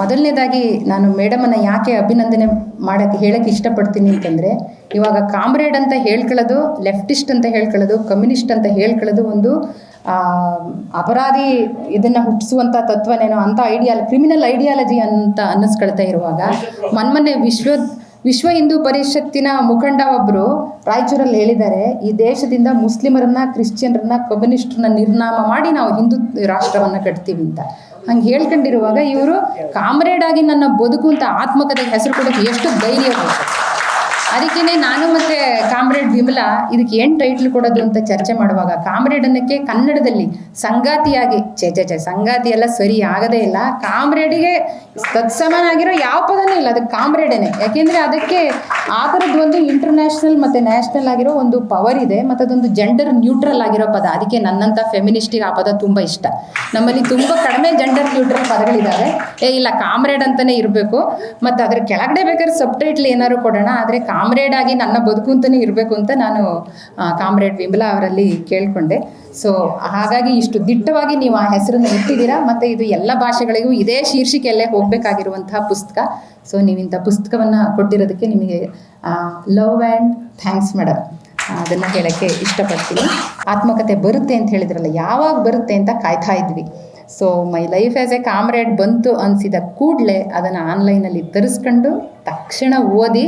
ಮೊದಲನೇದಾಗಿ ನಾನು ಮೇಡಮನ್ನು ಯಾಕೆ ಅಭಿನಂದನೆ ಮಾಡಕ್ಕೆ ಹೇಳಕ್ಕೆ ಇಷ್ಟಪಡ್ತೀನಿ ಅಂತಂದರೆ, ಇವಾಗ ಕಾಮ್ರೇಡ್ ಅಂತ ಹೇಳ್ಕೊಳ್ಳೋದು, ಲೆಫ್ಟಿಸ್ಟ್ ಅಂತ ಹೇಳ್ಕೊಳ್ಳೋದು, ಕಮ್ಯುನಿಸ್ಟ್ ಅಂತ ಹೇಳ್ಕೊಳ್ಳೋದು ಒಂದು ಅಪರಾಧಿ ಇದನ್ನು ಹುಟ್ಟಿಸುವಂಥ ತತ್ವನೇನೋ ಅಂತ ಐಡಿಯಾಲ, ಕ್ರಿಮಿನಲ್ ಐಡಿಯಾಲಜಿ ಅಂತ ಅನ್ನಿಸ್ಕೊಳ್ತಾ ಇರುವಾಗ ಮೊನ್ಮೊನ್ನೆ ವಿಶ್ವ ವಿಶ್ವ ಹಿಂದೂ ಪರಿಷತ್ತಿನ ಮುಖಂಡ ಒಬ್ಬರು ರಾಯಚೂರಲ್ಲಿ ಹೇಳಿದ್ದಾರೆ, ಈ ದೇಶದಿಂದ ಮುಸ್ಲಿಮರನ್ನ, ಕ್ರಿಶ್ಚಿಯನ್ರನ್ನ, ಕಮ್ಯುನಿಸ್ಟ್ರನ್ನ ನಿರ್ನಾಮ ಮಾಡಿ ನಾವು ಹಿಂದೂ ರಾಷ್ಟ್ರವನ್ನು ಕಟ್ತೀವಿ ಅಂತ. ಹಂಗೆ ಹೇಳ್ಕೊಂಡಿರುವಾಗ ಇವರು ಕಾಮ್ರೇಡ್ ಆಗಿ ನನ್ನ ಬದುಕು ಅಂತ ಆತ್ಮಕತೆಗೆ ಹೆಸರು ಕೊಡೋಕೆ ಎಷ್ಟು ಧೈರ್ಯ ಬೇಕು ಅದಕ್ಕೇ ನಾನು ಮತ್ತೆ ಕಾಮ್ರೇಡ್ ವಿಮಲಾ ಇದಕ್ಕೆ ಏನು ಟೈಟ್ಲ್ ಕೊಡೋದು ಅಂತ ಚರ್ಚೆ ಮಾಡುವಾಗ ಕಾಮ್ರೇಡ್ ಅನ್ನಕ್ಕೆ ಕನ್ನಡದಲ್ಲಿ ಸಂಗಾತಿಯಾಗಿ ಚೆ ಚೆ ಚೆ ಸಂಗಾತಿ ಎಲ್ಲ ಸರಿ ಆಗದೇ ಇಲ್ಲ. ಕಾಮ್ರೇಡಿಗೆ ತತ್ಸಮನಾಗಿರೋ ಯಾವ ಪದನೂ ಇಲ್ಲ ಅದಕ್ಕೆ ಕಾಮ್ರೇಡೇನೆ. ಯಾಕೆಂದರೆ ಅದಕ್ಕೆ ಆ ಥರದ್ದು ಒಂದು ಇಂಟರ್ನ್ಯಾಷನಲ್ ಮತ್ತು ನ್ಯಾಷನಲ್ ಆಗಿರೋ ಒಂದು ಪವರ್ ಇದೆ, ಮತ್ತು ಅದೊಂದು ಜೆಂಡರ್ ನ್ಯೂಟ್ರಲ್ ಆಗಿರೋ ಪದ. ಅದಕ್ಕೆ ನನ್ನಂಥ ಫೆಮಿನಿಸ್ಟಿಗೆ ಆ ಪದ ತುಂಬ ಇಷ್ಟ. ನಮ್ಮಲ್ಲಿ ತುಂಬ ಕಡಿಮೆ ಜೆಂಡರ್ ನ್ಯೂಟ್ರಲ್ ಪದಗಳಿದ್ದಾವೆ ಏ, ಇಲ್ಲ, ಕಾಮ್ರೇಡ್ ಅಂತಲೇ ಇರಬೇಕು. ಮತ್ತು ಅದ್ರ ಕೆಳಗಡೆ ಬೇಕಾದ್ರೆ ಸಬ್ ಟೈಟ್ಲ್ ಏನಾದ್ರು ಕೊಡೋಣ, ಆದರೆ ಕಾಮ್ರೇಡ್ ಆಗಿ ನನ್ನ ಬದುಕು ಅಂತಲೇ ಇರಬೇಕು ಅಂತ ನಾನು ಕಾಮ್ರೇಡ್ ವಿಮಲಾ ಅವರಲ್ಲಿ ಕೇಳಿಕೊಂಡೆ. ಸೊ ಹಾಗಾಗಿ ಇಷ್ಟು ದಿಟ್ಟವಾಗಿ ನೀವು ಆ ಹೆಸರನ್ನು ಇಟ್ಟಿದ್ದೀರಾ? ಮತ್ತು ಇದು ಎಲ್ಲ ಭಾಷೆಗಳಿಗೂ ಇದೇ ಶೀರ್ಷಿಕೆಯಲ್ಲೇ ಹೋಗಬೇಕಾಗಿರುವಂತಹ ಪುಸ್ತಕ. ಸೊ ನೀವು ಇಂಥ ಪುಸ್ತಕವನ್ನು ಕೊಟ್ಟಿರೋದಕ್ಕೆ ನಿಮಗೆ ಲವ್ ಆ್ಯಂಡ್ ಥ್ಯಾಂಕ್ಸ್ ಮೇಡಮ್ ಅದನ್ನು ಹೇಳೋಕ್ಕೆ ಇಷ್ಟಪಡ್ತೀನಿ. ಆತ್ಮಕತೆ ಬರುತ್ತೆ ಅಂತ ಹೇಳಿದ್ರಲ್ಲ, ಯಾವಾಗ ಬರುತ್ತೆ ಅಂತ ಕಾಯ್ತಾ ಇದ್ವಿ. So my life as a comrade ಬಂತು ಅನಿಸಿದ ಕೂಡಲೇ ಅದನ್ನು ಆನ್ಲೈನಲ್ಲಿ ತರಿಸ್ಕೊಂಡು ತಕ್ಷಣ ಓದಿ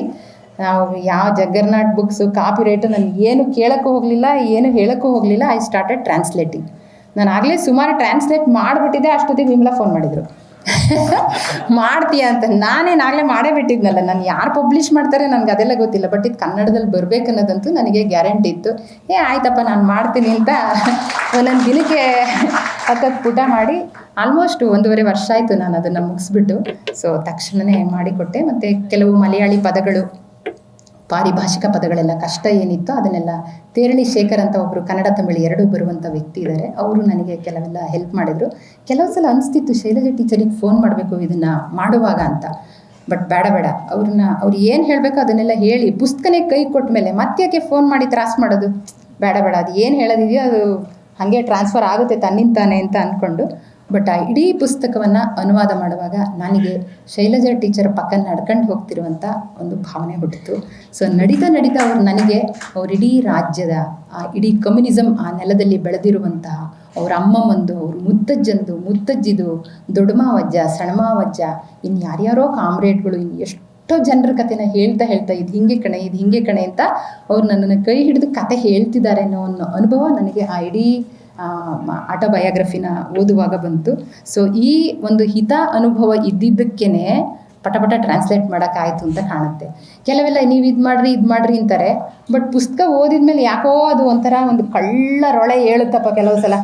ನಾವು ಯಾವ ಜಗ್ಗರ್ನಾಟ್ ಬುಕ್ಸು ಕಾಪಿ ರೇಟು ನಾನು ಏನು ಕೇಳೋಕ್ಕೂ ಹೋಗಲಿಲ್ಲ, ಏನು ಹೇಳೋಕ್ಕೂ ಹೋಗಲಿಲ್ಲ ಐ ಸ್ಟಾರ್ಟೆಡ್ ಟ್ರಾನ್ಸ್ಲೇಟಿಂಗ್ ನಾನು ಆಗಲೇ ಸುಮಾರು ಟ್ರಾನ್ಸ್ಲೇಟ್ ಮಾಡಿಬಿಟ್ಟಿದ್ದೆ, ಅಷ್ಟೊತ್ತಿಗೆ ವಿಮಲಾ ಫೋನ್ ಮಾಡಿದರು. ಮಾಡ್ತೀಯ ಅಂತ. ನಾನೇನು ಆಗಲೇ ಮಾಡೇ ಬಿಟ್ಟಿದ್ನಲ್ಲ, ನಾನು ಯಾರು ಪಬ್ಲಿಷ್ ಮಾಡ್ತಾರೆ ನನಗೆ ಅದೆಲ್ಲ ಗೊತ್ತಿಲ್ಲ ಬಟ್ ಇದು ಕನ್ನಡದಲ್ಲಿ ಬರಬೇಕನ್ನೋದಂತೂ ನನಗೆ ಗ್ಯಾರಂಟಿ ಇತ್ತು. ಏ, ಆಯ್ತಪ್ಪ, ನಾನು ಮಾಡ್ತೀನಿ ಅಂತ ಒಂದೊಂದು ದಿನಕ್ಕೆ ಹತ್ತತ್ತು ಪುಟ ಮಾಡಿ ಆಲ್ಮೋಸ್ಟ್ ಒಂದೂವರೆ ವರ್ಷ ಆಯಿತು ನಾನು ಅದನ್ನು ಮುಗಿಸ್ಬಿಟ್ಟು. ಸೊ ತಕ್ಷಣವೇ ಮಾಡಿಕೊಟ್ಟೆ, ಮತ್ತು ಕೆಲವು ಮಲಯಾಳಿ ಪದಗಳು ಪಾರಿಭಾಷಿಕ ಪದಗಳೆಲ್ಲ ಕಷ್ಟ ಏನಿತ್ತು ಅದನ್ನೆಲ್ಲ ತೇರಳಿ ಶೇಖರ್ ಅಂತ ಒಬ್ಬರು ಕನ್ನಡ ತಮಿಳು ಎರಡೂ ಬರುವಂಥ ವ್ಯಕ್ತಿ ಇದ್ದಾರೆ ಅವರು ನನಗೆ ಕೆಲವೆಲ್ಲ ಹೆಲ್ಪ್ ಮಾಡಿದರು. ಕೆಲವು ಸಲ ಅನಿಸ್ತಿತ್ತು, ಶೈಲಜಾ ಟೀಚರಿಗೆ ಫೋನ್ ಮಾಡಬೇಕು, ಇದನ್ನು ಮಾಡುವಾಗ ಅಂತ. ಬಟ್ ಬೇಡ ಬೇಡ. ಅವ್ರನ್ನ, ಅವ್ರು ಏನು ಹೇಳಬೇಕು ಅದನ್ನೆಲ್ಲ ಹೇಳಿ, ಪುಸ್ತಕನೇ ಕೈ ಕೊಟ್ಟ ಮೇಲೆ ಮತ್ತೆ ಫೋನ್ ಮಾಡಿ ತ್ರಾಸ ಮಾಡೋದು? ಬೇಡ ಬೇಡ. ಅದು ಏನು ಹೇಳೋದಿದೆಯೋ ಅದು ಹಾಗೆ ಟ್ರಾನ್ಸ್ಫರ್ ಆಗುತ್ತೆ ತನ್ನಿಂತಾನೆ ಅಂತ ಅಂದ್ಕೊಂಡು ಬಟ್ ಆ ಇಡೀ ಪುಸ್ತಕವನ್ನು ಅನುವಾದ ಮಾಡುವಾಗ ನನಗೆ ಶೈಲಜಾ ಟೀಚರ್ ಪಕ್ಕ ನಡ್ಕೊಂಡು ಹೋಗ್ತಿರುವಂಥ ಒಂದು ಭಾವನೆ ಹುಟ್ಟಿತು. ಸೊ ನಡೀತಾ ನಡೀತಾ ಅವ್ರು ನನಗೆ ಅವ್ರ ಇಡೀ ರಾಜ್ಯದ, ಆ ಇಡೀ ಕಮ್ಯುನಿಸಮ್ ಆ ನೆಲದಲ್ಲಿ ಬೆಳೆದಿರುವಂತಹ ಅವ್ರ ಅಮ್ಮಮ್ಮಂದು ಅವ್ರ ಮುತ್ತಜ್ಜಂದು, ಮುತ್ತಜ್ಜಿದು, ದೊಡ್ಡಮಾವಜ್ಜ ಸಣ್ಮಾವಜ್ಜ ಇನ್ನು ಯಾರ್ಯಾರೋ ಕಾಮ್ರೇಡ್ಗಳು ಇನ್ನು ಎಷ್ಟೋ ಜನರ ಕಥೆನ ಹೇಳ್ತಾ ಹೇಳ್ತಾ ಇದು ಹಿಂಗೆ ಕಣೆ, ಇದು ಹಿಂಗೆ ಕಣೆ ಅಂತ ಅವ್ರು ನನ್ನನ್ನು ಕೈ ಹಿಡಿದು ಕತೆ ಹೇಳ್ತಿದ್ದಾರೆ ಅನ್ನೋ ಅನ್ನೋ ಅನುಭವ ನನಗೆ ಆ ಇಡೀ ಆಟೋಬಯೋಗ್ರಫಿನ ಓದುವಾಗ ಬಂತು. ಸೊ ಈ ಒಂದು ಹಿತ ಅನುಭವ ಇದ್ದಿದ್ದಕ್ಕೇ ಪಟಪಟ ಪಟ ಟ್ರಾನ್ಸ್ಲೇಟ್ ಮಾಡೋಕ್ಕಾಯಿತು ಅಂತ ಕಾಣುತ್ತೆ. ಕೆಲವೆಲ್ಲ ನೀವು ಇದು ಮಾಡ್ರಿ ಇದು ಮಾಡ್ರಿ ಅಂತಾರೆ. ಬಟ್ ಪುಸ್ತಕ ಓದಿದ ಮೇಲೆ ಯಾಕೋ ಅದು ಒಂಥರ ಒಂದು ಕಳ್ಳರೊಳೆ ಹೇಳುತ್ತಪ್ಪ ಕೆಲವು ಸಲ.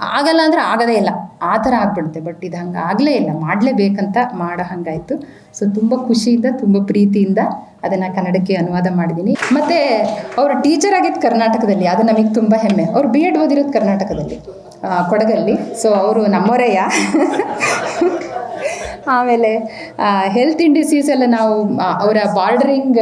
ಆಗಲ್ಲ ಅಂದರೆ ಆಗದೇ ಇಲ್ಲ. ಆ ಥರ ಆಗ್ಬಿಡುತ್ತೆ. ಬಟ್ ಇದು ಹಂಗೆ ಆಗಲೇ ಇಲ್ಲ. ಮಾಡಲೇಬೇಕಂತ ಮಾಡೋ ಹಂಗಾಯಿತು. ಸೊ ತುಂಬ ಖುಷಿಯಿಂದ, ತುಂಬ ಪ್ರೀತಿಯಿಂದ ಅದನ್ನು ಕನ್ನಡಕ್ಕೆ ಅನುವಾದ ಮಾಡಿದ್ದೀನಿ. ಮತ್ತು ಅವರು ಟೀಚರ್ ಆಗಿದ್ದು ಕರ್ನಾಟಕದಲ್ಲಿ, ಅದು ನಮಗೆ ತುಂಬ ಹೆಮ್ಮೆ. ಅವ್ರು ಬಿ ಎಡ್ ಓದಿರೋದು ಕರ್ನಾಟಕದಲ್ಲಿ ಕೊಡಗಲ್ಲಿ. ಸೊ ಅವರು ನಮ್ಮವರಯ್ಯ ಆಮೇಲೆ ಹೆಲ್ತ್ ಇಂಡಿಸೀಸ್ ಎಲ್ಲ ನಾವು ಅವರ ಬಾರ್ಡರಿಂಗ್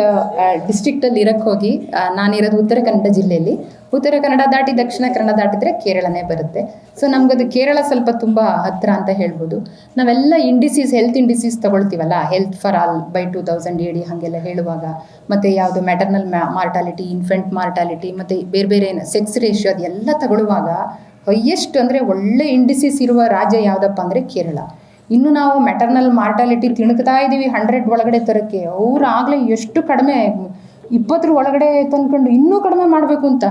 ಡಿಸ್ಟ್ರಿಕ್ಟಲ್ಲಿ ಇರಕ್ಕೆ ಹೋಗಿ ನಾನಿರೋದು ಉತ್ತರ ಕನ್ನಡ ಜಿಲ್ಲೆಯಲ್ಲಿ. ಉತ್ತರ ಕನ್ನಡ ದಾಟಿ ದಕ್ಷಿಣ ಕನ್ನಡ ದಾಟಿದ್ರೆ ಕೇರಳನೇ ಬರುತ್ತೆ. ಸೊ ನಮಗದು ಕೇರಳ ಸ್ವಲ್ಪ ತುಂಬ ಹತ್ತಿರ ಅಂತ ಹೇಳ್ಬೋದು. ನಾವೆಲ್ಲ indices health indices ತಗೊಳ್ತೀವಲ್ಲ health for all by two thousand AD ಹಾಗೆಲ್ಲ ಹೇಳುವಾಗ, ಮತ್ತು ಯಾವುದು ಮ್ಯಾಟರ್ನಲ್ ಮಾರ್ಟಾಲಿಟಿ ಇನ್ಫೆಂಟ್ ಮಾರ್ಟಾಲಿಟಿ ಮತ್ತು ಬೇರೆ ಬೇರೆ ಸೆಕ್ಸ್ ರೇಷಿಯೋ ಅದೆಲ್ಲ ತಗೊಳ್ಳುವಾಗ ಹೈಯೆಸ್ಟ್ ಅಂದರೆ ಒಳ್ಳೆ ಇಂಡಿಸೀಸ್ ಇರುವ ರಾಜ್ಯ ಯಾವುದಪ್ಪ ಅಂದರೆ ಕೇರಳ. ಇನ್ನು ನಾವು ಮೆಟರ್ನಲ್ ಮಾರ್ಟಾಲಿಟಿ ತಿಣುಕ್ತಾ ಇದ್ದೀವಿ ಹಂಡ್ರೆಡ್ ಒಳಗಡೆ ತರೋಕ್ಕೆ. ಅವ್ರು ಆಗಲೇ ಎಷ್ಟು ಕಡಿಮೆ ಇಪ್ಪತ್ತರ ಒಳಗಡೆ ತಂದ್ಕೊಂಡು ಇನ್ನೂ ಕಡಿಮೆ ಮಾಡಬೇಕು ಅಂತ.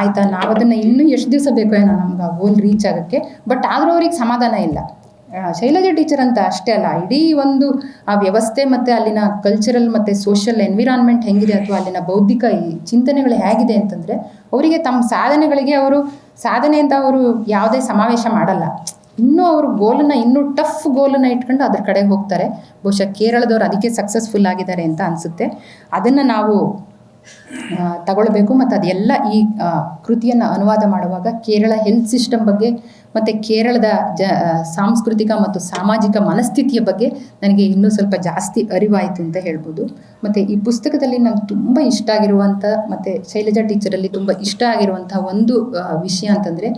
ಆಯಿತಾ ನಾವು ಅದನ್ನು ಇನ್ನೂ ಎಷ್ಟು ದಿವಸ ಬೇಕೋ ಏನೋ ನಮ್ಗೆ ಆ ಗೋಲ್ ರೀಚ್ ಆಗೋಕ್ಕೆ. ಬಟ್ ಆದರೂ ಅವ್ರಿಗೆ ಸಮಾಧಾನ ಇಲ್ಲ. ಶೈಲಜಿ ಟೀಚರ್ ಅಂತ ಅಷ್ಟೇ ಅಲ್ಲ, ಇಡೀ ಒಂದು, ಆ ವ್ಯವಸ್ಥೆ ಮತ್ತು ಅಲ್ಲಿನ ಕಲ್ಚರಲ್ ಮತ್ತು ಸೋಷಿಯಲ್ ಎನ್ವಿರಾನ್ಮೆಂಟ್ ಹೆಂಗಿದೆ ಅಥವಾ ಅಲ್ಲಿನ ಬೌದ್ಧಿಕ ಚಿಂತನೆಗಳು ಹೇಗಿದೆ ಅಂತಂದರೆ, ಅವರಿಗೆ ತಮ್ಮ ಸಾಧನೆಗಳಿಗೆ ಅವರು ಸಾಧನೆ ಅಂತ ಅವರು ಯಾವುದೇ ಸಮಾವೇಶ ಮಾಡಲ್ಲ. ಇನ್ನೂ ಅವರು ಗೋಲನ್ನು ಇನ್ನೂ ಟಫ್ ಗೋಲನ್ನು ಇಟ್ಕೊಂಡು ಅದ್ರ ಕಡೆ ಹೋಗ್ತಾರೆ. ಬಹುಶಃ ಕೇರಳದವ್ರು ಅದಕ್ಕೆ ಸಕ್ಸಸ್ಫುಲ್ ಆಗಿದ್ದಾರೆ ಅಂತ ಅನಿಸುತ್ತೆ. ಅದನ್ನು ನಾವು ತಗೊಳ್ಬೇಕು ಮತ್ತು ಅದೆಲ್ಲ ಈ ಕೃತಿಯನ್ನು ಅನುವಾದ ಮಾಡುವಾಗ ಕೇರಳ ಹೆಲ್ತ್ ಸಿಸ್ಟಮ್ ಬಗ್ಗೆ ಮತ್ತು ಕೇರಳದ ಜ ಸಾಂಸ್ಕೃತಿಕ ಮತ್ತು ಸಾಮಾಜಿಕ ಮನಸ್ಥಿತಿಯ ಬಗ್ಗೆ ನನಗೆ ಇನ್ನೂ ಸ್ವಲ್ಪ ಜಾಸ್ತಿ ಅರಿವಾಯಿತು ಅಂತ ಹೇಳ್ಬೋದು. ಮತ್ತು ಈ ಪುಸ್ತಕದಲ್ಲಿ ನಂಗೆ ತುಂಬ ಇಷ್ಟ ಆಗಿರುವಂಥ ಮತ್ತು ಶೈಲಜಾ ಟೀಚರಲ್ಲಿ ತುಂಬ ಇಷ್ಟ ಆಗಿರುವಂಥ ಒಂದು ವಿಷಯ ಅಂತಂದರೆ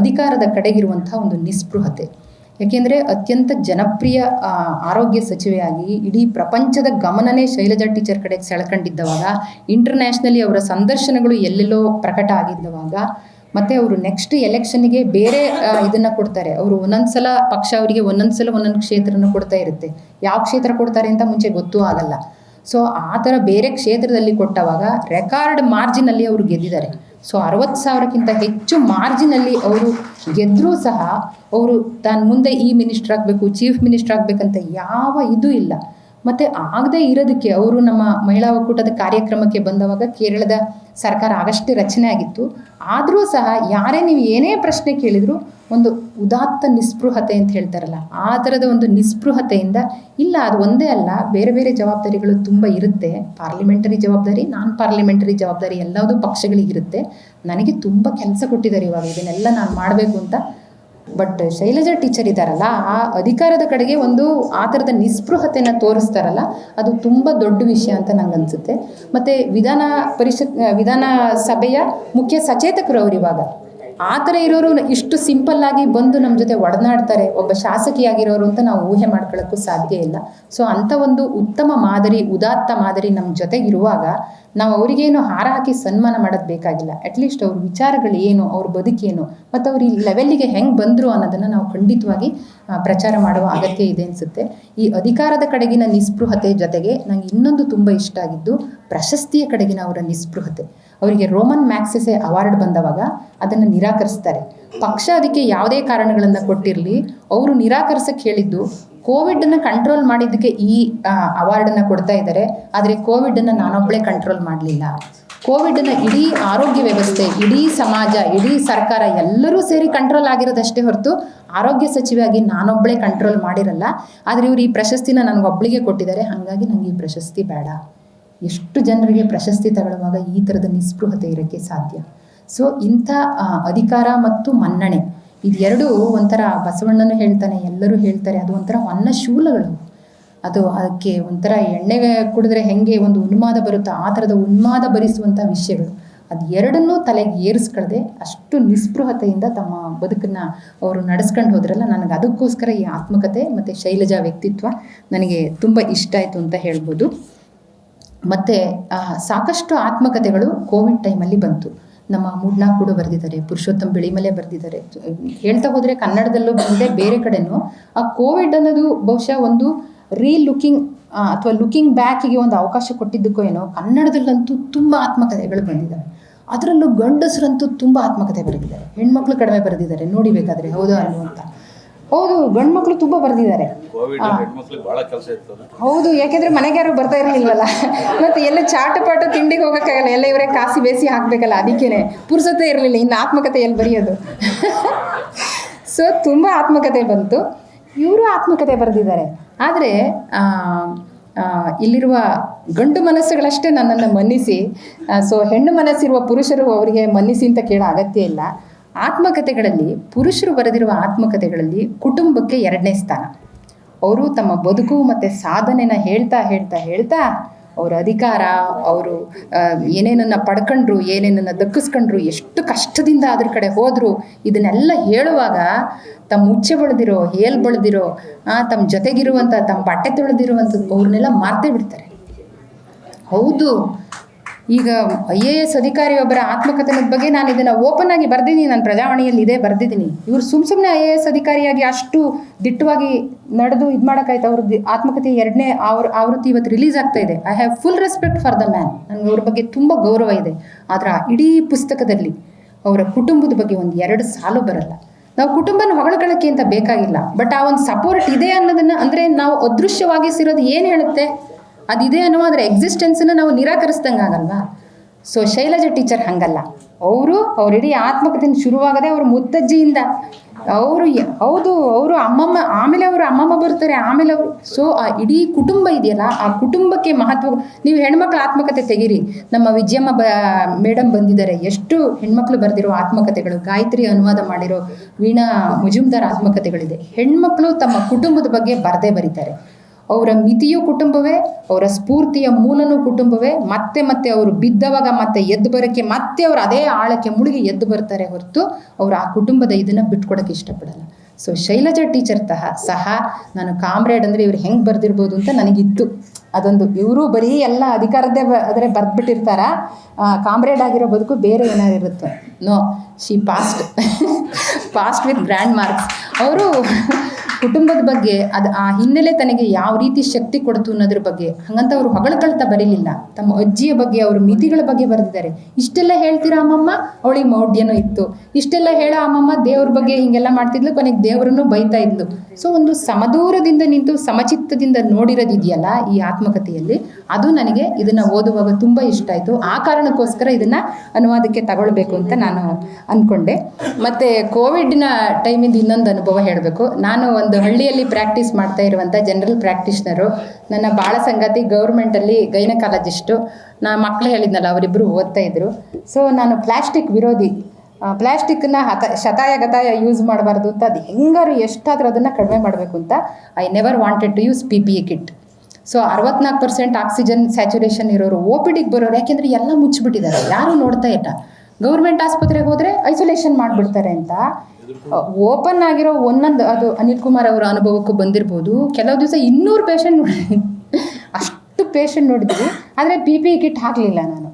ಅಧಿಕಾರದ ಕಡೆಗಿರುವಂತಹ ಒಂದು ನಿಸ್ಪೃಹತೆ. ಯಾಕೆಂದರೆ ಅತ್ಯಂತ ಜನಪ್ರಿಯ ಆರೋಗ್ಯ ಸಚಿವೆಯಾಗಿ ಇಡೀ ಪ್ರಪಂಚದ ಗಮನನೇ ಶೈಲಜಾ ಟೀಚರ್ ಕಡೆಗೆ ಸೆಳ್ಕೊಂಡಿದ್ದವಾಗ ಇಂಟರ್ನ್ಯಾಷನಲಿ ಅವರ ಸಂದರ್ಶನಗಳು ಎಲ್ಲೆಲ್ಲೋ ಪ್ರಕಟ ಆಗಿದ್ದವಾಗ, ಮತ್ತು ಅವರು ನೆಕ್ಸ್ಟ್ ಎಲೆಕ್ಷನ್ಗೆ ಬೇರೆ ಇದನ್ನು ಕೊಡ್ತಾರೆ. ಅವರು ಒಂದೊಂದು ಸಲ ಪಕ್ಷ ಅವರಿಗೆ ಒಂದೊಂದು ಸಲ ಒಂದೊಂದು ಕ್ಷೇತ್ರನ ಕೊಡ್ತಾ ಇರುತ್ತೆ. ಯಾವ ಕ್ಷೇತ್ರ ಕೊಡ್ತಾರೆ ಅಂತ ಮುಂಚೆ ಗೊತ್ತೂ ಆಗಲ್ಲ. ಸೊ ಆ ಥರ ಬೇರೆ ಕ್ಷೇತ್ರದಲ್ಲಿ ಕೊಟ್ಟವಾಗ ರೆಕಾರ್ಡ್ ಮಾರ್ಜಿನಲ್ಲಿ ಅವರು ಗೆದ್ದಿದ್ದಾರೆ. ಸೊ ಅರವತ್ತು ಸಾವಿರಕ್ಕಿಂತ ಹೆಚ್ಚು ಮಾರ್ಜಿನಲ್ಲಿ ಅವರು ಗೆದ್ದರೂ ಸಹ, ಅವರು ತಾನು ಮುಂದೆ ಈ ಮಿನಿಸ್ಟ್ರ್ ಆಗಬೇಕು ಚೀಫ್ ಮಿನಿಸ್ಟರ್ ಆಗಬೇಕಂತ ಯಾವ ಇದು ಇಲ್ಲ. ಮತ್ತು ಆಗದೇ ಇರೋದಕ್ಕೆ ಅವರು ನಮ್ಮ ಮಹಿಳಾ ಒಕ್ಕೂಟದ ಕಾರ್ಯಕ್ರಮಕ್ಕೆ ಬಂದವಾಗ ಕೇರಳದ ಸರ್ಕಾರ ಆಗಷ್ಟೇ ರಚನೆ ಆಗಿತ್ತು. ಆದರೂ ಸಹ ಯಾರೇ ನೀವು ಏನೇ ಪ್ರಶ್ನೆ ಕೇಳಿದರೂ ಒಂದು ಉದಾತ್ತ ನಿಸ್ಪೃಹತೆ ಅಂತ ಹೇಳ್ತಾರಲ್ಲ, ಆ ಥರದ ಒಂದು ನಿಸ್ಪೃಹತೆಯಿಂದ ಇಲ್ಲ, ಅದು ಒಂದೇ ಅಲ್ಲ, ಬೇರೆ ಬೇರೆ ಜವಾಬ್ದಾರಿಗಳು ತುಂಬ ಇರುತ್ತೆ. ಪಾರ್ಲಿಮೆಂಟರಿ ಜವಾಬ್ದಾರಿ ನಾನ್ ಪಾರ್ಲಿಮೆಂಟರಿ ಜವಾಬ್ದಾರಿ ಎಲ್ಲದೂ ಪಕ್ಷಗಳಿಗಿರುತ್ತೆ ನನಗೆ ತುಂಬ ಕೆಲಸ ಕೊಟ್ಟಿದ್ದಾರೆ ಇವಾಗ, ಇದನ್ನೆಲ್ಲ ನಾನು ಮಾಡಬೇಕು ಅಂತ ಬಟ್ ಶೈಲಜಾ ಟೀಚರ್ ಇದ್ದಾರಲ್ಲ, ಆ ಅಧಿಕಾರದ ಕಡೆಗೆ ಒಂದು ಆ ಥರದ ನಿಸ್ಪೃಹತೆನ ತೋರಿಸ್ತಾರಲ್ಲ, ಅದು ತುಂಬ ದೊಡ್ಡ ವಿಷಯ ಅಂತ ನಂಗೆ ಅನಿಸುತ್ತೆ. ಮತ್ತು ವಿಧಾನ ಪರಿಷತ್, ವಿಧಾನ ಸಭೆಯ ಮುಖ್ಯ ಸಚೇತಕರು ಅವರು ಇವಾಗ. ಆ ಥರ ಇರೋರು ಇಷ್ಟು ಸಿಂಪಲ್ ಆಗಿ ಬಂದು ನಮ್ಮ ಜೊತೆ ಒಡನಾಡ್ತಾರೆ, ಒಬ್ಬ ಶಾಸಕಿಯಾಗಿರೋರು ಅಂತ ನಾವು ಊಹೆ ಮಾಡ್ಕೊಳ್ಳೋಕ್ಕೂ ಸಾಧ್ಯ ಇಲ್ಲ. ಸೊ ಅಂಥ ಒಂದು ಉತ್ತಮ ಮಾದರಿ, ಉದಾತ್ತ ಮಾದರಿ ನಮ್ಮ ಜೊತೆಗಿರುವಾಗ ನಾವು ಅವರಿಗೇನು ಹಾರ ಹಾಕಿ ಸನ್ಮಾನ ಮಾಡೋದು ಬೇಕಾಗಿಲ್ಲ. ಅಟ್ಲೀಸ್ಟ್ ಅವ್ರ ವಿಚಾರಗಳು ಏನು, ಅವ್ರ ಬದುಕೇನು ಮತ್ತು ಅವ್ರು ಈ ಲೆವೆಲ್ಲಿಗೆ ಹೆಂಗೆ ಬಂದರು ಅನ್ನೋದನ್ನು ನಾವು ಖಂಡಿತವಾಗಿ ಪ್ರಚಾರ ಮಾಡುವ ಅಗತ್ಯ ಇದೆ ಅನಿಸುತ್ತೆ. ಈ ಅಧಿಕಾರದ ಕಡೆಗಿನ ನಿಸ್ಪೃಹತೆ ಜೊತೆಗೆ ನಂಗೆ ಇನ್ನೊಂದು ತುಂಬ ಇಷ್ಟ ಆಗಿದ್ದು ಪ್ರಶಸ್ತಿಯ ಕಡೆಗಿನ ಅವರ ನಿಸ್ಪೃಹತೆ. ಅವರಿಗೆ ರೋಮನ್ ಮ್ಯಾಕ್ಸೆಸೆ ಅವಾರ್ಡ್ ಬಂದವಾಗ ಅದನ್ನು ನಿರಾಕರಿಸ್ತಾರೆ. ಪಕ್ಷ ಅದಕ್ಕೆ ಯಾವುದೇ ಕಾರಣಗಳನ್ನು ಕೊಟ್ಟಿರಲಿ, ಅವರು ನಿರಾಕರಿಸಕ್ಕೆ ಹೇಳಿದ್ದು ಕೋವಿಡನ್ನು ಕಂಟ್ರೋಲ್ ಮಾಡಿದ್ದಕ್ಕೆ ಈ ಅವಾರ್ಡನ್ನು ಕೊಡ್ತಾ ಇದ್ದಾರೆ ಆದರೆ ಕೋವಿಡನ್ನು ನಾನೊಬ್ಬಳೇ ಕಂಟ್ರೋಲ್ ಮಾಡಲಿಲ್ಲ. ಕೋವಿಡನ್ನು ಇಡೀ ಆರೋಗ್ಯ ವ್ಯವಸ್ಥೆ, ಇಡೀ ಸಮಾಜ, ಇಡೀ ಸರ್ಕಾರ ಎಲ್ಲರೂ ಸೇರಿ ಕಂಟ್ರೋಲ್ ಆಗಿರೋದಷ್ಟೇ ಹೊರತು ಆರೋಗ್ಯ ಸಚಿವೆಯಾಗಿ ನಾನೊಬ್ಬಳೇ ಕಂಟ್ರೋಲ್ ಮಾಡಿರಲ್ಲ. ಆದರೆ ಇವರು ಈ ಪ್ರಶಸ್ತಿನ ನನಗೊಬ್ಬಳಿಗೆ ಕೊಟ್ಟಿದ್ದಾರೆ. ಹಾಗಾಗಿ ನನಗೆ ಈ ಪ್ರಶಸ್ತಿ ಬೇಡ. ಎಷ್ಟು ಜನರಿಗೆ ಪ್ರಶಸ್ತಿ ತಗೊಳ್ಳುವಾಗ ಈ ಥರದ ನಿಸ್ಪೃಹತೆ ಇರೋಕ್ಕೆ ಸಾಧ್ಯ? ಸೊ ಇಂಥ ಅಧಿಕಾರ ಮತ್ತು ಮನ್ನಣೆ ಇದೆರಡು ಒಂಥರ ಬಸವಣ್ಣನೂ ಹೇಳ್ತಾನೆ, ಎಲ್ಲರೂ ಹೇಳ್ತಾರೆ, ಅದು ಒಂಥರ ಅನ್ನ ಶೂಲಗಳು ಅದು ಅದಕ್ಕೆ ಒಂಥರ ಎಣ್ಣೆ ಕುಡಿದ್ರೆ ಹೆಂಗೆ ಒಂದು ಉನ್ಮಾದ ಬರುತ್ತೋ, ಆ ಥರದ ಉನ್ಮಾದ ಭರಿಸುವಂಥ ವಿಷಯಗಳು. ಅದು ಎರಡನ್ನೂ ತಲೆಗೆ ಏರಿಸ್ಕೊಳ್ಳದೆ ಅಷ್ಟು ನಿಸ್ಪೃಹತೆಯಿಂದ ತಮ್ಮ ಬದುಕನ್ನು ಅವರು ನಡೆಸ್ಕೊಂಡು ಹೋದ್ರಲ್ಲ, ನನಗೆ ಅದಕ್ಕೋಸ್ಕರ ಈ ಆತ್ಮಕತೆ ಮತ್ತು ಶೈಲಜಾ ವ್ಯಕ್ತಿತ್ವ ನನಗೆ ತುಂಬ ಇಷ್ಟ ಆಯಿತು ಅಂತ ಹೇಳ್ಬೋದು. ಮತ್ತು ಸಾಕಷ್ಟು ಆತ್ಮಕತೆಗಳು ಕೋವಿಡ್ ಟೈಮಲ್ಲಿ ಬಂತು. ನಮ್ಮ ಮೂಡ್ನಾಗ್ ಕೂಡ ಬರೆದಿದ್ದಾರೆ, ಪುರುಷೋತ್ತಮ್ ಬಿಳಿಮಲೆ ಬರೆದಿದ್ದಾರೆ. ಹೇಳ್ತಾ ಹೋದರೆ ಕನ್ನಡದಲ್ಲೂ ಬಂದಿದೆ, ಬೇರೆ ಕಡೆನೂ. ಆ ಕೋವಿಡ್ ಅನ್ನೋದು ಬಹುಶಃ ಒಂದು ರೀ ಲುಕಿಂಗ್ ಅಥವಾ ಲುಕಿಂಗ್ ಬ್ಯಾಕಿಗೆ ಒಂದು ಅವಕಾಶ ಕೊಟ್ಟಿದ್ದಕ್ಕೋ ಏನೋ, ಕನ್ನಡದಲ್ಲಂತೂ ತುಂಬ ಆತ್ಮಕಥೆಗಳು ಬಂದಿದ್ದಾವೆ. ಅದರಲ್ಲೂ ಗಂಡಸರಂತೂ ತುಂಬ ಆತ್ಮಕಥೆ ಬರೆದಿದ್ದಾರೆ. ಹೆಣ್ಮಕ್ಳು ಕಡಿಮೆ ಬರೆದಿದ್ದಾರೆ ನೋಡಿಬೇಕಾದ್ರೆ ಹೌದಾ ಅಲ್ವೋ ಅಂತ. ಹೌದು ಗಂಡು ಮಕ್ಕಳು ತುಂಬ ಬರೆದಿದ್ದಾರೆ. ಹೌದು ಯಾಕೆಂದ್ರೆ ಮನೆಗೆ ಯಾರು ಬರ್ತಾ ಇರಲಿಲ್ವಲ್ಲ? ಮತ್ತೆ ಎಲ್ಲ ಚಾಟ ಪಾಟ ತಿಂಡಿಗೆ ಹೋಗೋಕ್ಕಾಗಲ್ಲ ಎಲ್ಲ ಇವರೇ ಕಾಸಿ ಬೇಸಿ ಹಾಕ್ಬೇಕಲ್ಲ ಅದಕ್ಕೇನೆ ಪುರುಸತೆ ಇರಲಿಲ್ಲ ಇನ್ನು ಆತ್ಮಕತೆ ಎಲ್ಲಿ ಬರೆಯೋದು. ಸೊ ತುಂಬ ಆತ್ಮಕತೆ ಬಂತು. ಇವರು ಆತ್ಮಕತೆ ಬರೆದಿದ್ದಾರೆ. ಆದರೆ ಇಲ್ಲಿರುವ ಗಂಡು ಮನಸ್ಸುಗಳಷ್ಟೇ ನನ್ನನ್ನು ಮನ್ನಿಸಿ ಸೊ ಹೆಣ್ಣು ಮನಸ್ಸಿರುವ ಪುರುಷರು ಅವರಿಗೆ ಮನ್ನಿಸಿ ಅಂತ ಕೇಳೋ ಅಗತ್ಯ ಇಲ್ಲ. ಆತ್ಮಕತೆಗಳಲ್ಲಿ ಪುರುಷರು ಬರೆದಿರುವ ಆತ್ಮಕತೆಗಳಲ್ಲಿ ಕುಟುಂಬಕ್ಕೆ ಎರಡನೇ ಸ್ಥಾನ. ಅವರು ತಮ್ಮ ಬದುಕು ಮತ್ತು ಸಾಧನೆನ ಹೇಳ್ತಾ ಹೇಳ್ತಾ ಹೇಳ್ತಾ ಅವರ ಅಧಿಕಾರ, ಅವರು ಏನೇನನ್ನು ಪಡ್ಕೊಂಡ್ರು, ಏನೇನನ್ನು ದಕ್ಕಿಸ್ಕೊಂಡ್ರು, ಎಷ್ಟು ಕಷ್ಟದಿಂದ ಅದ್ರ ಕಡೆ ಹೋದರು, ಇದನ್ನೆಲ್ಲ ಹೇಳುವಾಗ ತಮ್ಮ ಮುಚ್ಚೆ ಬೆಳೆದಿರೋ, ಹೇಲ್ ಬೆಳೆದಿರೋ ತಮ್ಮ ಜೊತೆಗಿರುವಂಥ ತಮ್ಮ ಬಟ್ಟೆ ತೊಳೆದಿರುವಂಥದ್ದು ಅವ್ರನ್ನೆಲ್ಲ ಮಾರ್ತೇ ಬಿಡ್ತಾರೆ. ಹೌದು ಈಗ ಐ ಎ ಎಸ್ ಅಧಿಕಾರಿ ಒಬ್ಬರ ಆತ್ಮಕಥನದ ಬಗ್ಗೆ ನಾನು ಇದನ್ನು ಓಪನ್ ಆಗಿ ಬರೆದಿದ್ದೀನಿ, ನಾನು ಪ್ರಜಾವಾಣಿಯಲ್ಲಿ ಇದೇ ಬರೆದಿದ್ದೀನಿ. ಇವರು ಸುಮ್ಮ ಸುಮ್ಮನೆ ಐ ಎ ಎಸ್ ಅಧಿಕಾರಿಯಾಗಿ ಅಷ್ಟು ದಿಟ್ಟವಾಗಿ ನಡೆದು ಇದು ಮಾಡೋಕ್ಕಾಯ್ತು, ಅವ್ರದ್ದು ಆತ್ಮಕಥೆ ಎರಡನೇ ಅವ್ರ, ಆವೃತ್ತಿ ಇವತ್ತು ರಿಲೀಸ್ ಆಗ್ತಾ ಇದೆ. I have full respect for the man ನನಗೆ ಅವ್ರ ಬಗ್ಗೆ ತುಂಬ ಗೌರವ ಇದೆ. ಆದರೆ ಆ ಇಡೀ ಪುಸ್ತಕದಲ್ಲಿ ಅವರ ಕುಟುಂಬದ ಬಗ್ಗೆ ಒಂದು ಎರಡು ಸಾಲು ಬರಲ್ಲ. ನಾವು ಕುಟುಂಬನ ಹೊಗಳಕೊಳ್ಳೋಕ್ಕೆ ಅಂತ ಬೇಕಾಗಿಲ್ಲ. ಬಟ್ ಆ ಒಂದು ಸಪೋರ್ಟ್ ಇದೆ ಅನ್ನೋದನ್ನು ಅಂದರೆ ನಾವು ಅದೃಶ್ಯವಾಗಿಸಿರೋದು ಏನು ಹೇಳುತ್ತೆ? ಅದಿದೆ ಅನ್ನೋ ಅದರ ಎಕ್ಸಿಸ್ಟೆನ್ಸನ್ನ ನಾವು ನಿರಾಕರಿಸ್ದಂಗೆ ಆಗಲ್ವಾ? ಸೊ ಶೈಲಜಾ ಟೀಚರ್ ಹಂಗಲ್ಲ. ಅವರು ಅವ್ರ ಇಡೀ ಶುರುವಾಗದೆ ಅವ್ರ ಮುತ್ತಜ್ಜಿಯಿಂದ ಅವರು ಹೌದು, ಅವರು ಅಮ್ಮಮ್ಮ, ಆಮೇಲೆ ಅವರು ಅಮ್ಮಮ್ಮ ಬರ್ತಾರೆ, ಆಮೇಲೆ ಅವರು. ಸೊ ಆ ಇಡೀ ಕುಟುಂಬ ಇದೆಯಲ್ಲ, ಆ ಕುಟುಂಬಕ್ಕೆ ಮಹತ್ವ ನೀವು ಹೆಣ್ಮಕ್ಳ ಆತ್ಮಕತೆ ತೆಗೀರಿ. ನಮ್ಮ ವಿಜಯಮ್ಮ ಬ ಮೇಡಮ್ ಬಂದಿದ್ದಾರೆ. ಎಷ್ಟು ಹೆಣ್ಮಕ್ಳು ಬರೆದಿರೋ ಆತ್ಮಕತೆಗಳು ಗಾಯತ್ರಿ ಅನುವಾದ ಮಾಡಿರೋ ವೀಣಾ ಮುಜುಮ್ದಾರ್ ಆತ್ಮಕತೆಗಳಿದೆ ಹೆಣ್ಮಕ್ಳು ತಮ್ಮ ಕುಟುಂಬದ ಬಗ್ಗೆ ಬರದೇ ಬರೀತಾರೆ. ಅವರ ಮಿತಿಯು ಕುಟುಂಬವೇ, ಅವರ ಸ್ಫೂರ್ತಿಯ ಮೂಲನೂ ಕುಟುಂಬವೇ, ಮತ್ತೆ ಮತ್ತೆ ಅವರು ಬಿದ್ದವಾಗ ಮತ್ತೆ ಎದ್ದು ಬರೋಕ್ಕೆ, ಮತ್ತೆ ಅವರು ಅದೇ ಆಳಕ್ಕೆ ಮುಳುಗಿ ಎದ್ದು ಬರ್ತಾರೆ ಹೊರತು ಅವರು ಆ ಕುಟುಂಬದ ಇದನ್ನು ಬಿಟ್ಕೊಡೋಕ್ಕೆ ಇಷ್ಟಪಡಲ್ಲ. ಸೊ ಶೈಲಜಾ ಟೀಚರ್ ತಹ, ಸಹ ನಾನು ಕಾಮ್ರೇಡ್ ಅಂದರೆ ಇವ್ರು ಹೆಂಗೆ ಬರೆದಿರ್ಬೋದು ಅಂತ ನನಗಿತ್ತು. ಅದೊಂದು, ಇವರು ಬರೀ ಎಲ್ಲ ಅಧಿಕಾರದ್ದೇ ಬ, ಆದರೆ ಬರೆದ್ಬಿಟ್ಟಿರ್ತಾರ? ಕಾಮ್ರೇಡ್ ಆಗಿರೋ ಬದುಕು ಬೇರೆ ಏನಾದ್ರು ಇರುತ್ತೆ. No she passed passed with grand marks ಅವರು ಕುಟುಂಬದ ಬಗ್ಗೆ, ಅದು ಆ ಹಿನ್ನೆಲೆ ತನಗೆ ಯಾವ ರೀತಿ ಶಕ್ತಿ ಕೊಡ್ತು ಅನ್ನೋದ್ರ ಬಗ್ಗೆ ಹಂಗಂತ ಅವರು ಕಳ್ತಾ ಬರೀಲಿಲ್ಲ. ತಮ್ಮ ಅಜ್ಜಿಯ ಬಗ್ಗೆ, ಅವ್ರ ಮಿತಿಗಳ ಬಗ್ಗೆ ಬರೆದಿದ್ದಾರೆ. ಇಷ್ಟೆಲ್ಲ ಹೇಳ್ತೀರಾ ಅಮ್ಮಮ್ಮ? ಅವಳಿಗೆ ಮೌಢ್ಯನೂ ಇತ್ತು. ಇಷ್ಟೆಲ್ಲ ಹೇಳ ಅಮ್ಮಮ್ಮ, ದೇವ್ರ ಬಗ್ಗೆ ಹಿಂಗೆಲ್ಲ ಮಾಡ್ತಿದ್ಲು, ಕೊನೆಗೆ ದೇವರನ್ನು ಬೈತಾ ಇದ್ಲು. ಸೊ ಒಂದು ಸಮದೂರದಿಂದ ನಿಂತು, ಸಮಚಿತ್ತದಿಂದ ನೋಡಿರೋದಿದೆಯಲ್ಲ ಈ ಆತ್ಮಕಥೆಯಲ್ಲಿ? ಅದು ನನಗೆ ಇದನ್ನ ಓದುವಾಗ ತುಂಬ ಇಷ್ಟ ಆಯಿತು. ಆ ಕಾರಣಕ್ಕೋಸ್ಕರ ಇದನ್ನ ಅನುವಾದಕ್ಕೆ ತಗೊಳ್ಬೇಕು ಅಂತ ನಾನು ಅಂದ್ಕೊಂಡೆ ಮತ್ತೆ ಕೋವಿಡ್ನ ಟೈಮಿಂದ ಇನ್ನೊಂದು ಅನುಭವ ಹೇಳಬೇಕು. ನಾನು ಒಂದು ಹಳ್ಳಿಯಲ್ಲಿ ಪ್ರಾಕ್ಟೀಸ್ ಮಾಡ್ತಾ ಇರುವಂಥ ಜನರಲ್ ಪ್ರಾಕ್ಟೀಷ್ನರು ನನ್ನ ಬಾಳ ಸಂಗಾತಿ ಗೌರ್ಮೆಂಟಲ್ಲಿ ಗೈನಕಾಲಜಿಸ್ಟು ನಾ ಮಕ್ಕಳು ಹೇಳಿದ್ನಲ್ಲ ಅವರಿಬ್ಬರು ಓದ್ತಾ ಇದ್ರು. ಸೊ ನಾನು ಪ್ಲಾಸ್ಟಿಕ್ ವಿರೋಧಿ. ಪ್ಲಾಸ್ಟಿಕ್ನ ಹತ, ಶತಾಯ ಗತಾಯ ಯೂಸ್ ಮಾಡಬಾರ್ದು ಅಂತ ಅದು ಹೆಂಗಾರು ಎಷ್ಟಾದರೂ ಅದನ್ನು ಕಡಿಮೆ ಮಾಡಬೇಕು ಅಂತ I never wanted to use P P E kit so ಅರವತ್ನಾಲ್ಕು ಪರ್ಸೆಂಟ್ ಆಕ್ಸಿಜನ್ ಸ್ಯಾಚುರೇಷನ್ ಇರೋರು ಓ ಪಿ ಡಿಗೆ ಬರೋರು, ಯಾಕೆಂದರೆ ಎಲ್ಲ ಮುಚ್ಚಿಬಿಟ್ಟಿದ್ದಾರೆ. ಯಾರೂ ನೋಡ್ತಾ ಇಲ್ಲ. ಗೌರ್ಮೆಂಟ್ ಆಸ್ಪತ್ರೆಗೆ ಹೋದರೆ ಐಸೋಲೇಷನ್ ಮಾಡಿಬಿಡ್ತಾರೆ ಅಂತ. ಓಪನ್ ಆಗಿರೋ ಒಂದೊಂದು ಅದು ಅನಿಲ್ ಕುಮಾರ್ ಅವರ ಅನುಭವಕ್ಕೂ ಬಂದಿರ್ಬೋದು. ಕೆಲವು ದಿವಸ ಇನ್ನೂರು ಪೇಷಂಟ್ ನೋಡಿ ಅಷ್ಟು ಪೇಷಂಟ್ ನೋಡಿದ್ವಿ. ಆದರೆ ಪಿ ಪಿ ಕಿಟ್ ಹಾಕಲಿಲ್ಲ ನಾನು.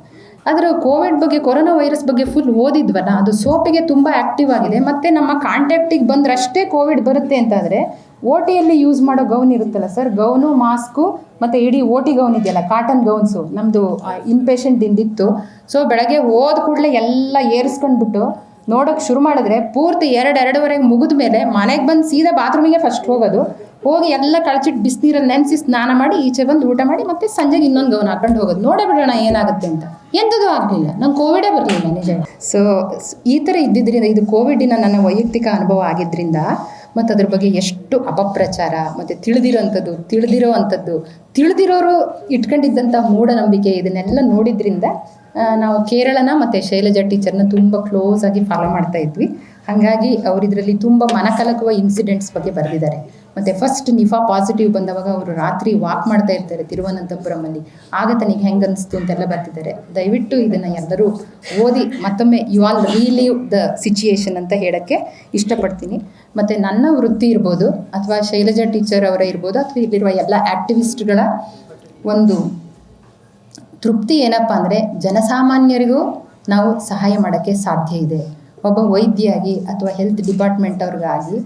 ಆದರೆ ಕೋವಿಡ್ ಬಗ್ಗೆ, ಕೊರೋನಾ ವೈರಸ್ ಬಗ್ಗೆ ಫುಲ್ ಓದಿದ್ವಲ್ಲ, ಅದು ಸೋಪಿಗೆ ತುಂಬ ಆ್ಯಕ್ಟಿವ್ ಆಗಿದೆ. ಮತ್ತು ನಮ್ಮ ಕಾಂಟ್ಯಾಕ್ಟಿಗೆ ಬಂದ್ರಷ್ಟೇ ಕೋವಿಡ್ ಬರುತ್ತೆ ಅಂತಾದರೆ ಓ ಟಿಯಲ್ಲಿ ಯೂಸ್ ಮಾಡೋ ಗೌನ್ ಇರುತ್ತಲ್ಲ ಸರ್ ಗೌನು, ಮಾಸ್ಕು, ಮತ್ತು ಇಡೀ ಓ ಟಿ ಗೌನ್ ಇದೆಯಲ್ಲ ಕಾಟನ್ ಗೌನ್ಸು ನಮ್ಮದು ಇನ್ಪೇಷಂಟಿಂದಿತ್ತು ಸೊ ಬೆಳಗ್ಗೆ ಹೋದ ಕೂಡಲೇ ಎಲ್ಲ ಏರಿಸ್ಕೊಂಡ್ಬಿಟ್ಟು ನೋಡೋಕೆ ಶುರು ಮಾಡಿದ್ರೆ, ಪೂರ್ತಿ ಎರಡು, ಎರಡುವರೆಗೆ ಮುಗಿದ ಮೇಲೆ ಮನೆಗೆ ಬಂದು ಸೀದಾ ಬಾತ್ರೂಮಿಗೆ ಫಸ್ಟ್ ಹೋಗೋದು. ಹೋಗಿ ಎಲ್ಲ ಕಳಚಿಟ್ಟು ಬಿಸಿನೀರಲ್ಲಿ ನೆನೆಸಿ ಸ್ನಾನ ಮಾಡಿ, ಈಚೆ ಬಂದು ಊಟ ಮಾಡಿ, ಮತ್ತೆ ಸಂಜೆಗೆ ಇನ್ನೊಂದು ಗೌನ್ ಹಾಕೊಂಡು ಹೋಗೋದು. ನೋಡೇ ಬಿಡೋಣ ಏನಾಗುತ್ತೆ ಅಂತ. ಎಂಥದ್ದು ಆಗಲಿಲ್ಲ. ನಂಗೆ ಕೋವಿಡೇ ಬರಲಿಲ್ಲ ನಿಜ ಸೊ, ಈ ಥರ ಇದ್ದಿದ್ದರಿಂದ ಇದು ಕೋವಿಡಿನ ನನ್ನ ವೈಯಕ್ತಿಕ ಅನುಭವ ಆಗಿದ್ದರಿಂದ ಮತ್ತು ಅದ್ರ ಬಗ್ಗೆ ಎಷ್ಟು ಅಪಪ್ರಚಾರ, ಮತ್ತು ತಿಳಿದಿರೋವಂಥದ್ದು ತಿಳಿದಿರೋ ಅಂಥದ್ದು ತಿಳಿದಿರೋರು ಇಟ್ಕೊಂಡಿದ್ದಂಥ ಮೂಢನಂಬಿಕೆ ಇದನ್ನೆಲ್ಲ ನೋಡಿದ್ರಿಂದ ನಾವು ಕೇರಳನ ಮತ್ತು ಶೈಲಜಾ ಟೀಚರ್ನ ತುಂಬ ಕ್ಲೋಸ್ ಆಗಿ ಫಾಲೋ ಮಾಡ್ತಾ ಇದ್ವಿ. ಹಾಗಾಗಿ ಅವರಿದ್ರಲ್ಲಿ ತುಂಬ ಮನಕಲಕುವ ಇನ್ಸಿಡೆಂಟ್ಸ್ ಬಗ್ಗೆ ಬರೆದಿದ್ದಾರೆ. ಮತ್ತು ಫಸ್ಟ್ ನಿಫಾ ಪಾಸಿಟಿವ್ ಬಂದವಾಗ ಅವರು ರಾತ್ರಿ ವಾಕ್ ಮಾಡ್ತಾ ಇರ್ತಾರೆ ತಿರುವನಂತಪುರಮಲ್ಲಿ ಆಗ ತನಗೆ ಹೆಂಗೆ ಅನಿಸ್ತು ಅಂತೆಲ್ಲ ಬರ್ತಿದ್ದಾರೆ. ದಯವಿಟ್ಟು ಇದನ್ನು ಎಲ್ಲರೂ ಓದಿ ಮತ್ತೊಮ್ಮೆ you all relive the situation ಅಂತ ಹೇಳೋಕ್ಕೆ ಇಷ್ಟಪಡ್ತೀನಿ. ಮತ್ತು ನನ್ನ ವೃತ್ತಿ ಇರ್ಬೋದು ಅಥವಾ ಶೈಲಜಾ ಟೀಚರ್ ಅವರ ಇರ್ಬೋದು ಅಥವಾ ಇಲ್ಲಿರುವ ಎಲ್ಲ ಆ್ಯಕ್ಟಿವಿಸ್ಟ್ಗಳ ಒಂದು ತೃಪ್ತಿ ಏನಪ್ಪ ಅಂದರೆ ಜನಸಾಮಾನ್ಯರಿಗೂ ನಾವು ಸಹಾಯ ಮಾಡೋಕ್ಕೆ ಸಾಧ್ಯ ಇದೆ. ಒಬ್ಬ ವೈದ್ಯಾಗಿ ಅಥವಾ ಹೆಲ್ತ್ ಡಿಪಾರ್ಟ್ಮೆಂಟ್ ಅವ್ರಿಗಾಗಿ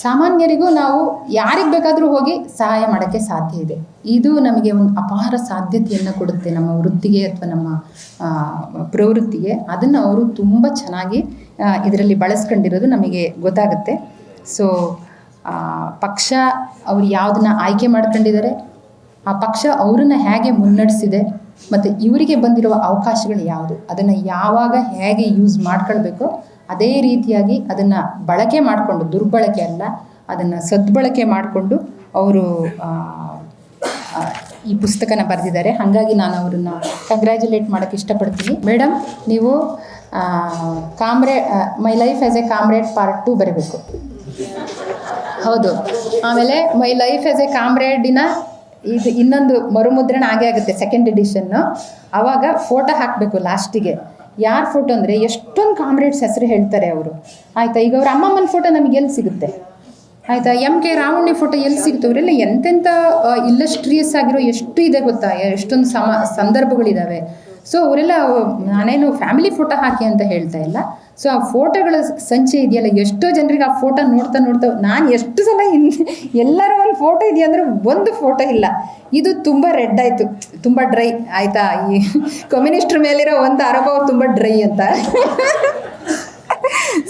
ಸಾಮಾನ್ಯರಿಗೂ ನಾವು ಯಾರಿಗೆ ಬೇಕಾದರೂ ಹೋಗಿ ಸಹಾಯ ಮಾಡೋಕ್ಕೆ ಸಾಧ್ಯ ಇದೆ. ಇದು ನಮಗೆ ಒಂದು ಅಪಾರ ಸಾಧ್ಯತೆಯನ್ನು ಕೊಡುತ್ತೆ ನಮ್ಮ ವೃತ್ತಿಗೆ ಅಥವಾ ನಮ್ಮ ಪ್ರವೃತ್ತಿಗೆ. ಅದನ್ನು ಅವರು ತುಂಬ ಚೆನ್ನಾಗಿ ಇದರಲ್ಲಿ ಬಳಸ್ಕೊಂಡಿರೋದು ನಮಗೆ ಗೊತ್ತಾಗುತ್ತೆ. ಸೊ ಪಕ್ಷ ಅವರು ಯಾವುದನ್ನ ಆಯ್ಕೆ ಮಾಡ್ಕೊಂಡಿದ್ದಾರೆ, ಆ ಪಕ್ಷ ಅವರನ್ನು ಹೇಗೆ ಮುನ್ನಡೆಸಿದೆ, ಮತ್ತು ಇವರಿಗೆ ಬಂದಿರುವ ಅವಕಾಶಗಳು ಯಾವುದು, ಅದನ್ನು ಯಾವಾಗ ಹೇಗೆ ಯೂಸ್ ಮಾಡ್ಕೊಳ್ಬೇಕೋ ಅದೇ ರೀತಿಯಾಗಿ ಅದನ್ನು ಬಳಕೆ ಮಾಡಿಕೊಂಡು, ದುರ್ಬಳಕೆ ಅಲ್ಲ, ಅದನ್ನು ಸದ್ಬಳಕೆ ಮಾಡಿಕೊಂಡು ಅವರು ಈ ಪುಸ್ತಕನ ಬರೆದಿದ್ದಾರೆ. ಹಾಗಾಗಿ ನಾನು ಅವರನ್ನು ಕಂಗ್ರ್ಯಾಚುಲೇಟ್ ಮಾಡೋಕ್ಕೆ ಇಷ್ಟಪಡ್ತೀನಿ. ಮೇಡಮ್ ನೀವು comrade my life as a comrade part two ಬರಬೇಕು. ಹೌದು. ಆಮೇಲೆ ಮೈ ಲೈಫ್ ಆ್ಯಸ್ ಎ ಕಾಮ್ರೇಡಿನ ಇದು ಇನ್ನೊಂದು ಮರುಮುದ್ರಣ ಆಗೇ ಆಗುತ್ತೆ ಸೆಕೆಂಡ್ ಎಡಿಷನ್ನು ಆವಾಗ ಫೋಟೋ ಹಾಕಬೇಕು ಲಾಸ್ಟಿಗೆ ಯಾರ ಫೋಟೋ ಅಂದರೆ ಎಷ್ಟೊಂದು ಕಾಮ್ರೇಡ್ಸ್ ಹೆಸರು ಹೇಳ್ತಾರೆ ಅವರು. ಆಯಿತಾ, ಈಗ ಅವ್ರ ಅಮ್ಮಮ್ಮನ ಫೋಟೋ ನಮಗೆ ಎಲ್ಲಿ ಸಿಗುತ್ತೆ? ಆಯಿತಾ ಎಂ ಕೆ ರಾವಣ್ಣಿ ಫೋಟೋ ಎಲ್ಲಿ ಸಿಗುತ್ತೆ? ಅವರೆಲ್ಲ ಎಂತೆಂಥ ಇಲ್ಲಸ್ಟ್ರಿಯಸ್ ಆಗಿರೋ ಎಷ್ಟು ಇದೆ ಗೊತ್ತಾ? ಎಷ್ಟೊಂದು ಸಮ ಸಂದರ್ಭಗಳಿದ್ದಾವೆ ಸೊ ಅವರೆಲ್ಲ, ನಾನೇನು ಫ್ಯಾಮಿಲಿ ಫೋಟೋ ಹಾಕಿ ಅಂತ ಹೇಳ್ತಾ ಇಲ್ಲ. ಸೊ ಆ ಫೋಟೋಗಳ ಸಂಚೆ ಇದೆಯಲ್ಲ, ಎಷ್ಟೋ ಜನರಿಗೆ ಆ ಫೋಟೋ ನೋಡ್ತಾ ನೋಡ್ತಾ, ನಾನು ಎಷ್ಟು ಸಲ ಇನ್, ಎಲ್ಲರೂ ಒಂದು ಫೋಟೋ ಇದೆಯಾ ಅಂದರೆ ಒಂದು ಫೋಟೋ ಇಲ್ಲ. ಇದು ತುಂಬ ರೆಡ್ ಆಯಿತು, ತುಂಬ ಡ್ರೈ ಆಯಿತಾ? ಈ ಕಮ್ಯುನಿಸ್ಟ್ರ ಮೇಲಿರೋ ಒಂದು ಆರೋಪ ತುಂಬ ಡ್ರೈ ಅಂತ.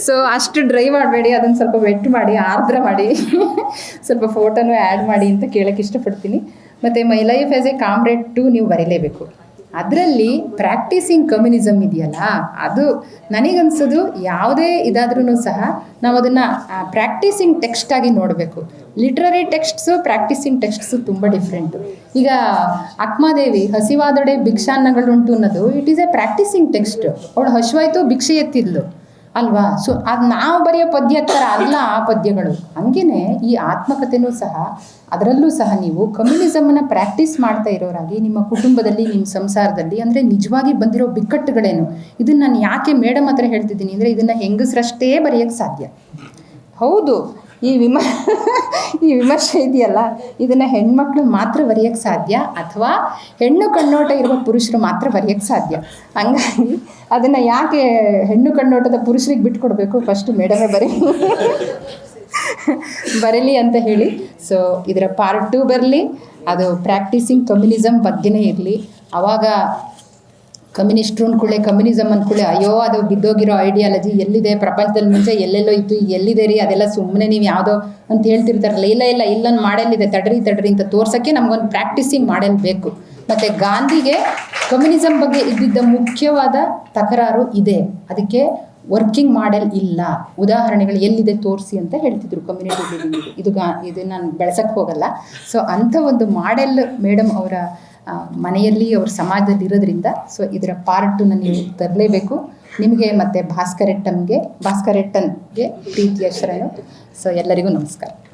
ಸೊ ಅಷ್ಟು ಡ್ರೈ ಮಾಡಬೇಡಿ, ಅದನ್ನು ಸ್ವಲ್ಪ ವೆಟ್ ಮಾಡಿ, ಆರ್ದ್ರ ಮಾಡಿ. ಸ್ವಲ್ಪ ಫೋಟೋನು ಆ್ಯಡ್ ಮಾಡಿ ಅಂತ ಕೇಳೋಕ್ಕೆ ಇಷ್ಟಪಡ್ತೀನಿ. ಮತ್ತು my life as a comrade two ನೀವು ಬರೀಲೇಬೇಕು. ಅದರಲ್ಲಿ ಪ್ರಾಕ್ಟೀಸಿಂಗ್ ಕಮ್ಯುನಿಸಮ್ ಇದೆಯಲ್ಲ, ಅದು ನನಗನ್ಸೋದು ಯಾವುದೇ ಇದಾದ್ರೂ ಸಹ ನಾವು ಅದನ್ನು ಪ್ರಾಕ್ಟೀಸಿಂಗ್ ಟೆಕ್ಸ್ಟ್ ಆಗಿ ನೋಡಬೇಕು. ಲಿಟ್ರರಿ ಟೆಕ್ಸ್ಟ್ಸು ಪ್ರಾಕ್ಟೀಸಿಂಗ್ ಟೆಕ್ಸ್ಟ್ಸು ತುಂಬ ಡಿಫ್ರೆಂಟು ಈಗ ಅಕ್ಮಾದೇವಿ, ಹಸಿವಾದಡೆ ಭಿಕ್ಷಾನ್ನಗಳುಂಟು ಅನ್ನೋದು it is a practicing text ಅವಳು ಹಸಿವಾಯ್ತು ಭಿಕ್ಷೆ ಎತ್ತಿದ್ಲು. ಅಲ್ವಾ? ಸೊ ಅದು ನಾವು ಬರೆಯೋ ಪದ್ಯ ಥರ ಅಲ್ಲ ಆ ಪದ್ಯಗಳು. ಹಂಗೇನೆ ಈ ಆತ್ಮಕಥೆನೂ ಸಹ, ಅದರಲ್ಲೂ ಸಹ ನೀವು ಕಮ್ಯುನಿಸಮನ್ನು ಪ್ರಾಕ್ಟೀಸ್ ಮಾಡ್ತಾ ಇರೋರಾಗಿ ನಿಮ್ಮ ಕುಟುಂಬದಲ್ಲಿ, ನಿಮ್ಮ ಸಂಸಾರದಲ್ಲಿ ಅಂದರೆ ನಿಜವಾಗಿ ಬಂದಿರೋ ಬಿಕ್ಕಟ್ಟುಗಳೇನು? ಇದನ್ನು ನಾನು ಯಾಕೆ ಮೇಡಮ್ ಹತ್ರ ಹೇಳ್ತಿದ್ದೀನಿ ಅಂದರೆ ಇದನ್ನು ಹೆಂಗಸರಷ್ಟೇ ಬರೆಯೋಕ್ಕೆ ಸಾಧ್ಯ. ಹೌದು, ಈ ವಿಮ ಈ ವಿಮರ್ಶೆ ಇದೆಯಲ್ಲ? ಇದನ್ನು ಹೆಣ್ಮಕ್ಳು ಮಾತ್ರ ಬರೆಯೋಕ್ಕೆ ಸಾಧ್ಯ ಅಥವಾ ಹೆಣ್ಣು ಕಣ್ಣೋಟ ಇರುವ ಪುರುಷರು ಮಾತ್ರ ಬರೆಯೋಕ್ಕೆ ಸಾಧ್ಯ? ಹಂಗಾಗಿ ಅದನ್ನು ಯಾಕೆ ಹೆಣ್ಣು ಕಣ್ಣೋಟದ ಪುರುಷರಿಗೆ ಬಿಟ್ಕೊಡ್ಬೇಕು? ಫಸ್ಟು ಮೇಡಮೇ ಬರೀ. ಬರಲಿ ಅಂತ ಹೇಳಿ. ಸೊ ಇದರ ಪಾರ್ಟ್ ಟು ಬರಲಿ. ಅದು ಪ್ರಾಕ್ಟೀಸಿಂಗ್ ಕಮ್ಯುನಿಸಮ್ ಬಗ್ಗೆನೇ ಇರಲಿ. ಆವಾಗ ಕಮ್ಯುನಿಸ್ಟ್ರು ಅಂದ್ಕೊಳ್ಳೆ ಕಮ್ಯುನಿಸಮ್ ಅಂದ್ಕೊಳ್ಳೆ ಅಯ್ಯೋ, ಅದು ಬಿದ್ದೋಗಿರೋ ಐಡಿಯಾಲಜಿ ಎಲ್ಲಿದೆ? ಪ್ರಪಂಚದಲ್ಲಿ ಮುಂಚೆ ಎಲ್ಲೆಲ್ಲೋ ಇತ್ತು ಎಲ್ಲಿದೆ ರೀ? ಅದೆಲ್ಲ ಸುಮ್ಮನೆ ನೀವು ಯಾವುದೋ ಅಂತ ಹೇಳ್ತಿರ್ತಾರಲ್ಲ, ಇಲ್ಲ ಇಲ್ಲ, ಇಲ್ಲೊಂದು ಮಾಡೆಲ್ ಇದೆ ತಡ್ರಿ ತಡ್ರಿ ಅಂತ ತೋರ್ಸೋಕ್ಕೆ ನಮಗೊಂದು ಪ್ರಾಕ್ಟೀಸಿಂಗ್ ಮಾಡೆಲ್ ಬೇಕು ಮತ್ತು ಗಾಂಧಿಗೆ ಕಮ್ಯುನಿಸಮ್ ಬಗ್ಗೆ ಇದ್ದಿದ್ದ ಮುಖ್ಯವಾದ ತಕರಾರು ಇದೆ. ಅದಕ್ಕೆ ವರ್ಕಿಂಗ್ ಮಾಡೆಲ್ ಇಲ್ಲ. ಉದಾಹರಣೆಗಳು ಎಲ್ಲಿದೆ ತೋರಿಸಿ ಅಂತ ಹೇಳ್ತಿದ್ರು ಕಮ್ಯುನಿಟಿ ಇದು ಗಾ, ಇದು ನಾನು ಬೆಳೆಸಕ್ಕೆ ಹೋಗಲ್ಲ. ಸೊ ಅಂಥ ಒಂದು ಮಾಡೆಲ್ ಮೇಡಮ್ ಅವರ ಮನೆಯಲ್ಲಿ ಅವ್ರ ಸಮಾಜದಲ್ಲಿ ಇರೋದ್ರಿಂದ ಸೊ ಇದರ ಪಾರ್ಟನ್ನು ನೀವು ತರಲೇಬೇಕು. ನಿಮಗೆ ಮತ್ತು ಭಾಸ್ಕರೆಟ್ಟಮ್ಗೆ ಭಾಸ್ಕರೆಟ್ಟನ್ಗೆ ಪ್ರೀತಿಯ ಶರಣು. ಸೊ ಎಲ್ಲರಿಗೂ ನಮಸ್ಕಾರ.